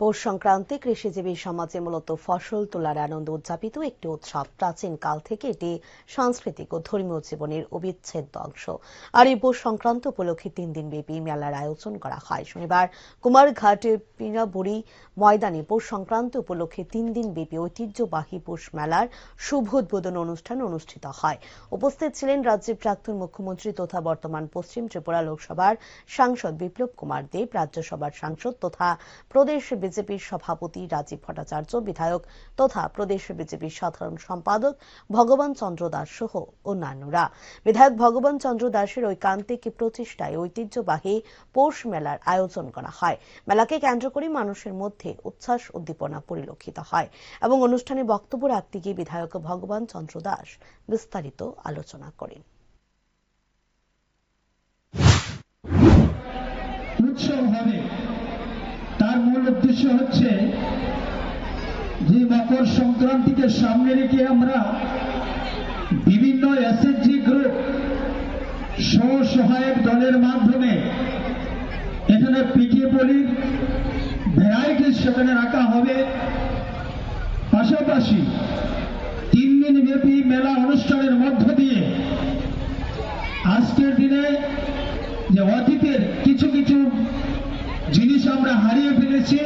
পৌষ সংক্রান্তি কৃষিজীবী সমাজে মূলত ফসল তোলার আনন্দ উদযাপিত একটি উৎসব। প্রাচীন কাল থেকে এটি সাংস্কৃতিক ও ধর্মীয় জীবনের অবিচ্ছেদ্য অংশ। আর এই পৌষ সংক্রান্ত উপলক্ষে তিন দিন ব্যাপী মেলার আয়োজন করা হয়। শনিবার কুমারঘাটে পিনাবুড়ি ময়দানে পৌষ সংক্রান্ত উপলক্ষে তিন দিন ব্যাপী ঐতিহ্যবাহী পৌষ মেলার শুভ উদ্বোধন অনুষ্ঠান অনুষ্ঠিত হয়। উপস্থিত ছিলেন রাজ্যের প্রাক্তন মুখ্যমন্ত্রী তথা বর্তমান পশ্চিম ত্রিপুরা লোকসভার সাংসদ বিপ্লব কুমার দেব, রাজ্যসভার সাংসদ তথা প্রদেশ বিজেপির সভাপতি রাজীব ভট্টাচার্য, বিধায়ক তথা প্রদেশ বিজেপির সাধারণ সম্পাদক ভগবান চন্দ্র দাস সহ অন্যান্যরা। বিধায়ক ভগবান চন্দ্র দাসের ঐকান্তিক প্রচেষ্টায় ঐতিহ্যবাহী পৌষ মেলার আয়োজন করা হয়। মেলাকে কেন্দ্র করে মানুষের মধ্যে উচ্ছ্বাস উদ্দীপনা পরিলক্ষিত হয় এবং অনুষ্ঠানে বক্তব্য রাখতে গিয়ে বিধায়ক ভগবান চন্দ্র দাস বিস্তারিত আলোচনা করেন। উৎসব হবে তার মূল উদ্দেশ্য হচ্ছে যে মকর সংক্রান্তিকে সামনে রেখে আমরা বিভিন্ন এসএসজি গ্রুপ স্বসহায়ক দলের মাধ্যমে এখানে পিটিয়ে পলির ভ্যারাইটিস সেখানে রাখা হবে। পাশাপাশি তিন দিন ব্যাপী মেলা অনুষ্ঠানের মধ্য দিয়ে আজকের দিনে যে অতীতের কিছু কিছু হারিয়ে ফেলেছি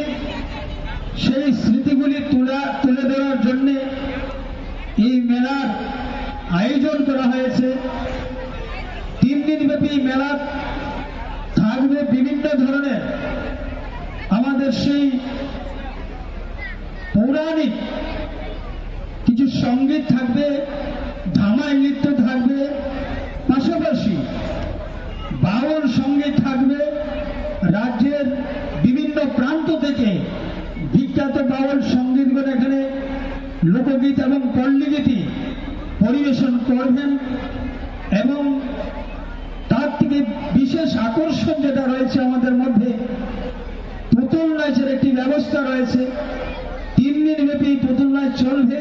সেই স্মৃতিগুলি তুলা, তুলে দেওয়ার জন্য এই মেলার আয়োজন করা হয়েছে। তিন দিন ব্যাপী মেলা থাকবে বিভিন্ন ধরনের। আমাদের সেই পৌরাণিক কিছু সংগীত থাকবে, ধামাই নৃত্য থাকবে, পাশাপাশি বাউল সংগীত থাকবে, রাজ্যের থেকে বিখ্যাত বাউল সঙ্গীতগুলো এখানে লোকগীত এবং পল্লীগীতি পরিবেশন করবেন এবং তার থেকে বিশেষ আকর্ষণ যেটা রয়েছে আমাদের মধ্যে, পুতুল নাচের একটি ব্যবস্থা রয়েছে। তিন দিন ব্যাপী পুতুল নাচ চলবে।